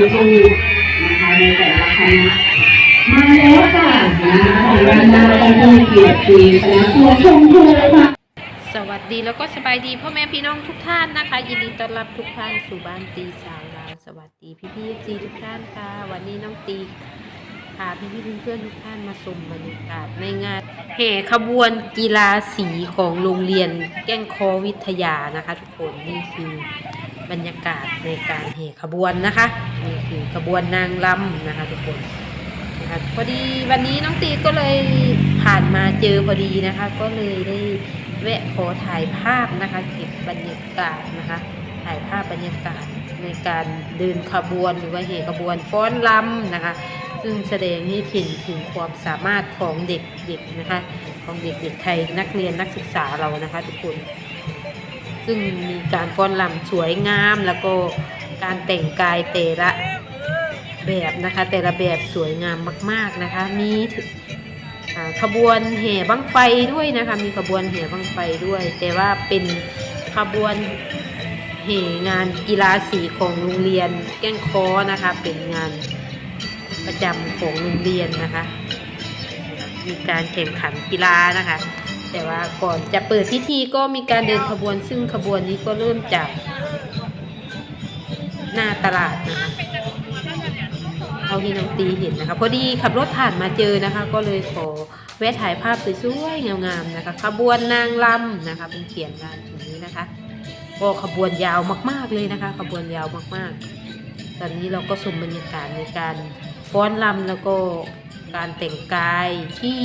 มาดูนะคะในแต่ละคณะมาแล้วค่ะนะคะของร้านนาการผู้เกียรติคณะตัวชมพูค่ะสวัสดีแล้วก็สบายดีพ่อแม่พี่น้องทุกท่านนะคะ ยินดีต้อนรับทุกท่านสู่บ้านตีสาวลาวสวัสดีพี่พี่จีทุกท่านค่ะ วันนี้น้องตีพาพี่พี่เพื่อนๆทุกท่านมาชมบรรยากาศในงานแห่ขบวนกีฬาสีของโรงเรียนแก้งคอวิทยานะคะ ทุกคนนี่คือ บรรยากาศในการแห่ขบวนนะคะนี่คือขบวนนางรำนะคะทุกคนนะคะพอดีวันนี้น้องตีก็เลยผ่านมาเจอพอดีนะคะ ก็เลยได้แวะขอถ่ายภาพนะคะเก็บบรรยากาศนะคะ ถ่ายภาพบรรยากาศในการเดินขบวนหรือว่าเหขบวนฟ้อนลำนะคะ ซึ่งแสดงให้เห็นถึงความสามารถของเด็กๆนะคะ ของเด็กๆไทยนักเรียนนักศึกษาเรานะคะ ทุกคน ซึ่งมีการฟ้อนลำสวยงามแล้วก็การแต่งกายแต่ละแบบนะคะ แต่ละแบบสวยงามมาก ๆนะคะ มีขบวนแห่บั้งไฟด้วยนะคะ มีขบวนแห่บั้งไฟด้วย แต่ว่าเป็นขบวนแห่งานกีฬาสีของโรงเรียนแก้งคอนะคะ เป็นงานประจำของโรงเรียนนะคะ มีการแข่งขันกีฬานะคะ แต่ว่าก่อนจะเปิดพิธีก็มีการเดินขบวน ซึ่งขบวนนี้ก็เริ่มจากหน้าตลาดนะคะเท่าที่น้องตีเห็นนะคะพอดีขับรถผ่านมาเจอนะคะ ก็เลยขอแวะถ่ายภาพสวยๆงามๆนะคะ ขบวนนางลำนะคะ เป็นเขียนการถึงนี้นะคะก็ขบวนยาวมากๆเลยนะคะ ขบวนยาวมากๆ ตอนนี้เราก็ชมบรรยากาศในการฟ้อนลำแล้วก็การแต่งกายที่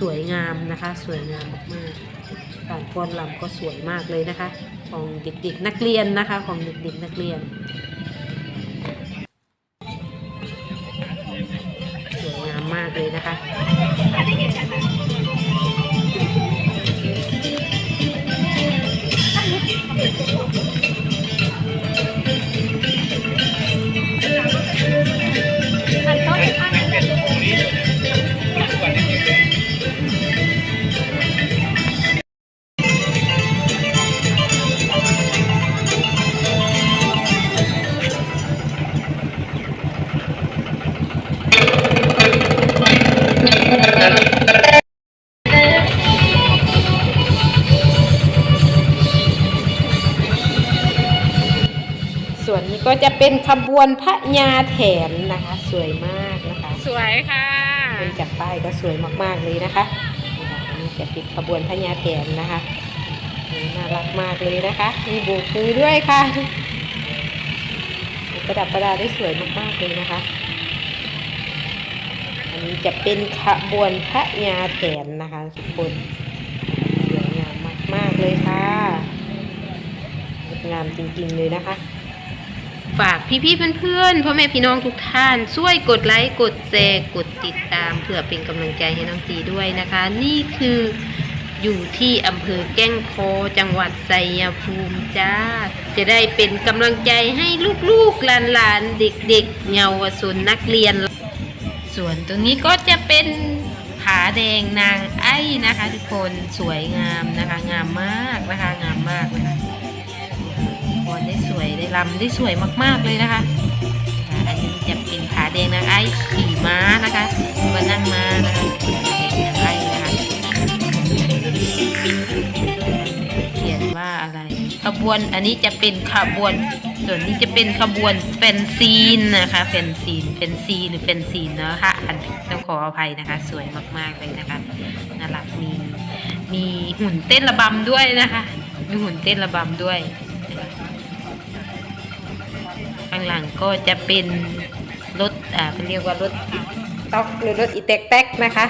สวยงามนะคะ สวยงามมากๆการฟ้อนลำก็สวยมากเลยนะคะ ของเด็กๆนักเรียนนะคะ ของเด็กๆนักเรียนสวยงามมากเลยนะคะ เป็นขบวนพระยาแถนนะคะ สวยมากนะคะสวยค่ะเป็นจับป้ายก็สวยมากๆเลยนะคะนี่ค่ะอันนี้จะเป็นขบวนพระยาแถนนะคะนี่น่ารักมากเลยนะคะมีโบกมือด้วยค่ะ ประดับประดาได้สวยมากๆเลยนะคะ อันนี้จะเป็นขบวนพระยาแถนนะคะทุกคนสวยงามมากๆเลยค่ะงดงามจริงๆเลยนะคะ ฝากพี่ๆเพื่อนๆพ่อแม่พี่น้องทุกท่าน ช่วยกดไลค์กดแชร์กดติดตาม เพื่อเป็นกำลังใจให้น้องตีด้วยนะคะ นี่คืออยู่ที่อำเภอแก้งคอจังหวัดไชัยภูมิจ้า จะได้เป็นกำลังใจให้ลูกๆหลานๆเด็กๆเยาวชนนักเรียน ส่วนตรงนี้ก็จะเป็นผาแดงนางไอ้นะคะทุกคนสวยงามนะคะ งามมากนะคะงามมากนะคะ ลำได้สวยมากๆเลยนะคะ อันนี้จะเป็นผาแดงนางไอ้ขี่ม้านะคะมานั่งม้านะคะนางไอ้นะคะเขียนว่าอะไรขบวนอันนี้จะเป็นขบวน ส่วนนี้จะเป็นขบวนแฟนซีนนะคะแฟนซีนแฟนซีหรือแฟนซีนเนาะค่ะอันต้องขออภัยนะคะ สวยมากๆเลยนะคะน่ารักมีมีหุ่นเต้นระบำด้วยนะคะ มีหุ่นเต้นระบำด้วย ข้างหลังก็จะเป็นรถอ่าเขาเรียกว่ารถต๊อกหรือรถอีแตกแตกนะคะ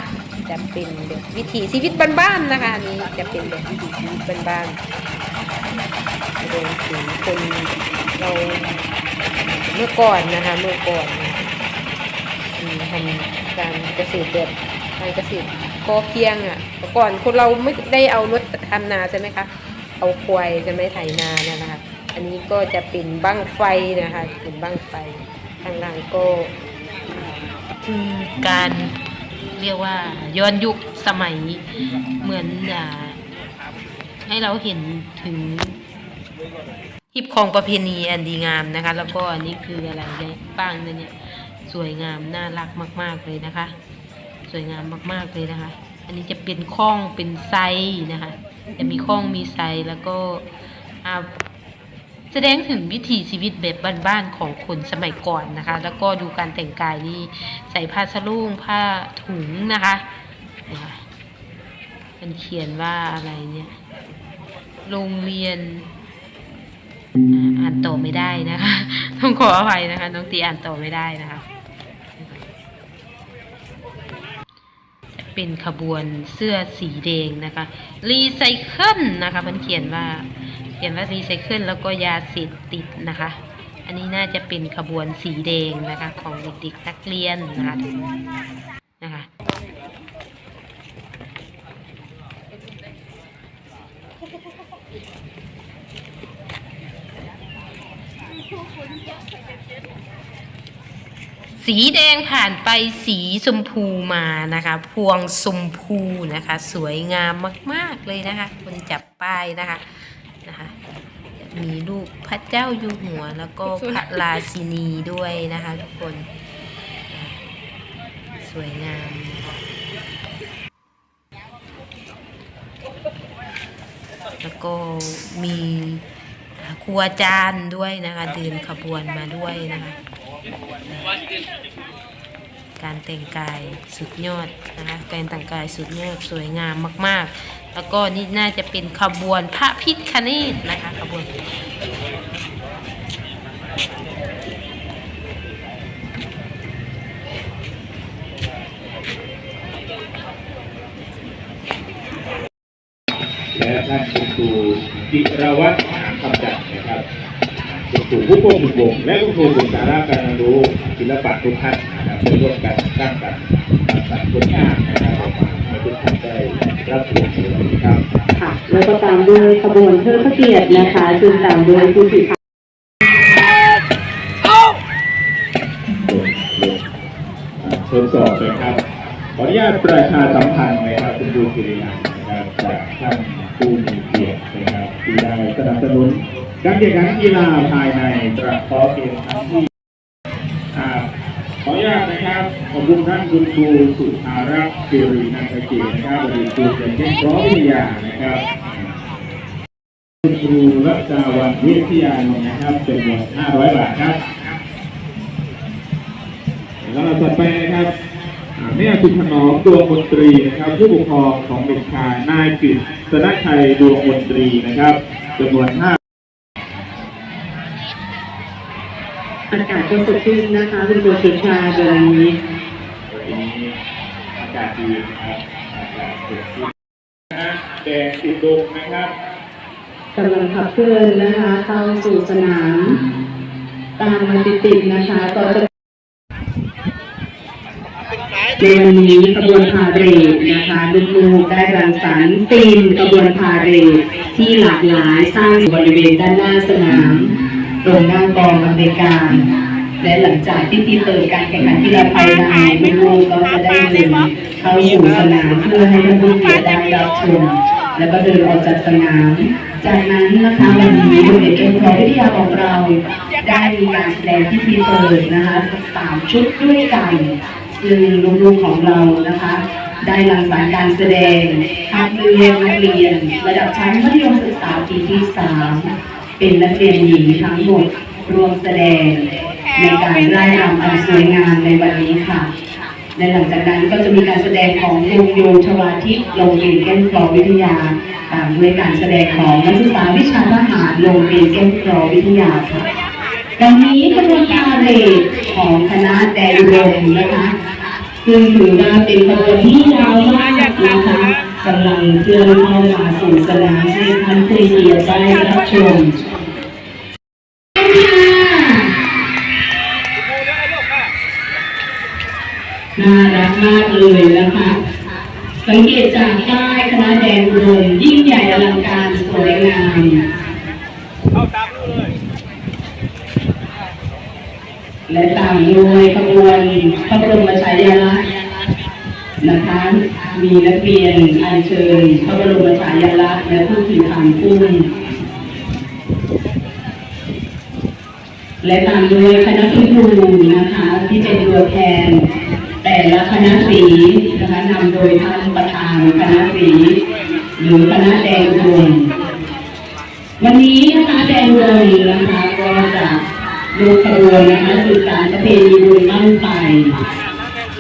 จะเป็นแบบวิถีชีวิตบ้านๆนะคะอันนี้จะเป็นแบบวิถีชีวิตบ้านๆแสดงถึงคนเราเมื่อก่อนนะคะเมื่อก่อนทำการเกษตรแบบการเกษตรพอเพียงอะก่อนคนเราไม่ได้เอารถทำนาใช่ไหมคะเอาควายจะไม่ไถนาเนี่ยนะคะ อันนี้ก็จะเป็นบั้งไฟนะคะ เป็นบั้งไฟข้างล่างก็คือการเรียกว่าย้อนยุคสมัยเหมือนอ่าให้เราเห็นถึงฮิบของประเพณีอันดีงามนะคะ แล้วก็อันนี้คืออะไรเนี่ยป้างเนี่ยสวยงามน่ารักมาก ๆเลยนะคะ สวยงามมากๆเลยนะคะ อันนี้จะเป็นข้องเป็นไซนะคะจะมีข้องมีไซแล้วก็อ่า แสดงถึงวิถีชีวิตแบบบ้านๆของคนสมัยก่อนนะคะ แล้วก็ดูการแต่งกายนี่ใส่ผ้าสลุงผ้าถุงนะคะมันเขียนว่าอะไรเนี่ย โรงเรียนอ่านต่อไม่ได้นะคะ ต้องขออภัยนะคะ น้องตีอ่านต่อไม่ได้นะคะ เป็นขบวนเสื้อสีแดงนะคะ รีไซเคิลนะคะ มันเขียนว่า ขียนว่ารีไซเคิลแล้วก็ยาเสพติดนะคะ อันนี้น่าจะเป็นขบวนสีแดงนะคะของเด็กๆนักเรียนนะคะนะคะสีแดงผ่านไปสีชมพูมานะคะ พวงชมพูนะคะ สวยงามมาก ๆ เลยนะคะ คนจับป้ายนะคะ นะคะมีรูปพระเจ้าอยู่หัวแล้วก็พระราชินีด้วยนะคะทุกคนสวยงามแล้วก็มีครูอาจารย์ด้วยนะคะเดินขบวนมาด้วยนะคะ การแต่งกายสุดยอดนะคะการแต่งกายสุดยอดสวยงามมาก ๆ แล้วก็นี่น่าจะเป็นขบวนพระพิฆเนศนะคะขบวนและท่านคุณครูจิรวัตรหาคำจัดนะครับ คุณครูผู้ควบคุมวงและคุณครูศึกษาราการเรียนรู้ศิลปะทุกท่านนะครับได้ร่วมกันสร้างสรรค์สรรค์ผลงานนะครับออกมาให้ทุกท่านได้รับชมในวันนี้ครับค่ะแล้วก็ตามด้วยขบวนเทิดพระเกียรตินะคะซึ่งตามด้วยผู้สื่อข่าวทดสอบนะครับขออนุญาตประชาสัมพันธ์นะครับคุณครูกิริยานะครับจากท่านผู้มีเกียรตินะครับที่ได้สนับสนุน การแข่งขันกีฬาภายในตระเพาะเกมครั้งที่ขออนุญาตนะครับขอบคุณท่านคุณครูสุภารักษ์สิรินันทเกินะครับอดีตครูเรียนเช่นร้อยวิทยานะครับคุณครูรัตาวันวิทยานนะครับจำนวน500 บาทครับแล้วเราต่อไปนะครับแม่คุณถนอมดวงมนตรีนะครับ ผู้ปกครองของเด็กชายนายกฤษณชัยดวงมนตรีนะครับจำนวน5 อากาศก็สดชื่นนะคะคุณครูสุชาเดือนนี้วันนี้อากาศดีนะครับอากาศสดชื่นนะฮะแดดอุดมนะครับกำลังขับเคลื่อนนะคะเข้าสู่สนาม ตามมาติดๆนะคะต่อจากในวันนี้ขบวนพาเหรดนะคะลูกๆได้รังสรรค์ธีมขบวนพาเหรดที่หลากหลายสร้างบริเวณด้านหน้าสนาม ตรงหน้ากองอำนวยการ และหลังจากที่ที่เปิดการแข่งขันที่เราไปในลูกๆก็จะได้เดินเข้าสู่สนามเพื่อให้ลูกๆได้รับชมแล้วก็เดินออกจากสนาม จากนั้นนะคะวันนี้โรงเรียนเอ็มพอวิทยาของเรา ได้มีการแสดงพิธีเปิดนะคะสามชุดด้วยกันซึ่งลูกๆของเรานะคะ ได้รังสรรค์การแสดงคัดเลือกนักเรียน ระดับชั้นมัธยมศึกษาปีที่สาม เป็นนักเรียนหญิงทั้งหมดรวมแสดงในการไล่รำอันสวยงามในวันนี้ค่ะและหลังจากนั้นก็จะมีการแสดงของวงโยธวาทิตโรงเรียนแก้มกรอวิทยาตามด้วยการแสดงของนักศึกษาวิชาทหารโรงเรียนแก้มกรอวิทยาค่ะดังนี้ขบวนพาเหรดของคณะแดนอุดมนะคะซึ่งถือว่าเป็นขบวนที่ยาวมากนะคะกำลังเคลื่อนเข้ามาสู่สนามให้ท่านผู้เกียรติได้รับชม มากเลยนะคะ สังเกตจากป้ายคณะแดนอุดมยิ่งใหญ่อลังการสวยงามและตามด้วยขบวนพระบรมฉายาลักษณ์นะคะ มีนักเรียนอัญเชิญพระบรมฉายาลักษณ์และผู้ถือขันพุ่มและตามด้วยคณะคุณครูนะคะที่เป็นตัวแทน แต่ละคณะสีนะคะนำโดยท่านประธานคณะสีหรือคณะแดงดวงวันนี้นะคะแดงดวงนะคะก็จะดูขบวนนะคะสื่อสารประเพณีบุญมั่นไป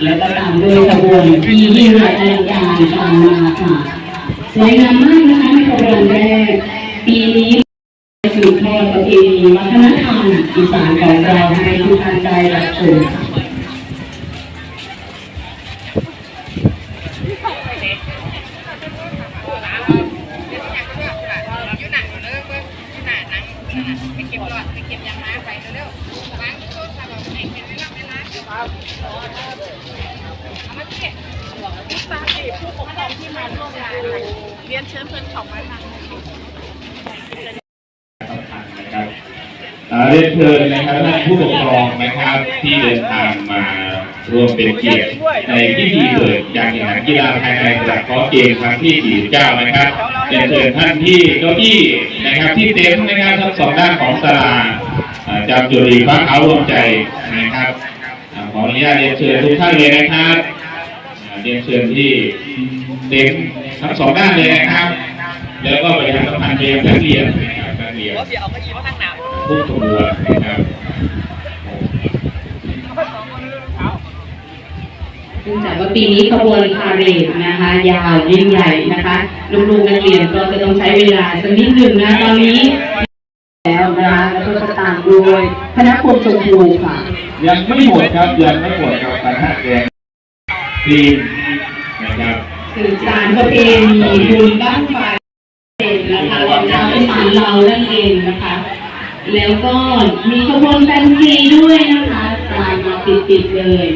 แล้วก็ตามด้วยขบวนที่ยิ่งใหญ่อลังการตามมาค่ะสวยงามมากนะคะในขบวนแรกปีนี้สืบทอดประเพณีวัฒนธรรมอีสานของเราให้ทุกท่านได้รับชมค่ะ ไปเก็บหลอดไปเก็บยางม้าไปเร็วๆล้างชุดแบบไหนเห็นไหมล่ะไม่ล้างเอามาเก็บผู้สร้างสิผู้ปกครองที่มาร่วมงานเรียนเชิญเพื่อนของมาทางเรียนเชิญนะครับท่านผู้ปกครองนะครับที่เดินทางมา ร่วมเป็นเกียรติในพิธีเปิดการแข่งขันกีฬาภายในจากขอเกมครั้งที่ 49 นะครับเรียนเชิญท่านที่เก้าอี้นะครับที่เต็มนะครับทั้งสองด้านของศาลาอ่าจำจุรีฟ้าขาวรวมใจนะครับอ่าขออนุญาตเรียนเชิญทุกท่านเลยนะครับอ่าเรียนเชิญที่เต็มทั้งสองด้านเลยนะครับ แล้วก็ประชาสัมพันธ์ไปยังนักเรียนนะครับนักเรียนเดี๋ยวเอาก็ยิ้มมาทางหนาวทุกขบวนนะครับ จากว่าปีนี้ขบวนพาเหรดนะคะ ยาวยิ่งใหญ่นะคะลูกๆนักเรียนก็จะต้องใช้เวลาสักนิดหนึ่งนะตอนนี้แล้วนะคะแล้วก็จะตามด้วยคณะพลชมพูค่ะ ยังไม่หมดครับยังไม่หมดครับการท่าแดงทีมนะครับสื่อสารประเพณีบุญบ้างไฟนะคะของชาวอีสานเรานั่นเองนะคะ แล้วก็มีขบวนแฟนซีด้วยนะคะตามมาติดๆเลย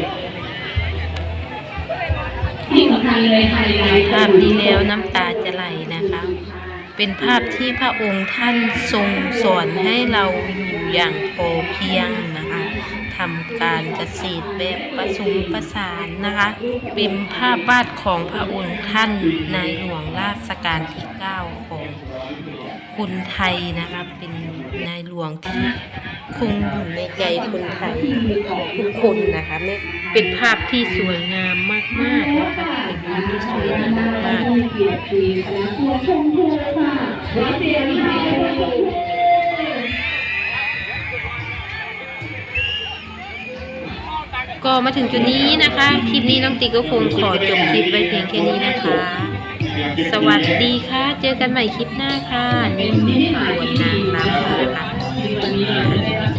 ที่สำคัญเลยไฮไลท์ภาพนี้แล้วน้ำตาจะไหลนะคะ เป็นภาพที่พระองค์ท่านทรงสอนให้เราอยู่อย่างพอเพียงนะคะทำการเกษตรแบบผสมผสานนะคะ เป็นภาพวาดของพระองค์ท่านในหลวงราชการที่ 9 ของคนไทยนะคะ เป็นในหลวงที่คงอยู่ในใจคนไทยทุกคนนะคะไม่ เป็นภาพที่สวยงามมากๆนะคะเป็นภาพที่สวยงามมากก็มาถึงจุดนี้นะคะ คลิปนี้น้องตีก็คงขอจบคลิปไว้เพียงแค่นี้นะคะ สวัสดีค่ะ เจอกันใหม่คลิปหน้าค่ะ นี่คือขบวนนางรำนะคะ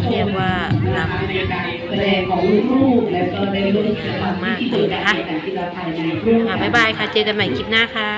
เรียกว่าลำ แสดงของลูกๆและก็ได้ร่วมกิจกรรมมากเลยนะคะการกีฬาภายในร่วม ค่ะบ๊ายบายค่ะ เจอกันใหม่คลิปหน้าค่ะ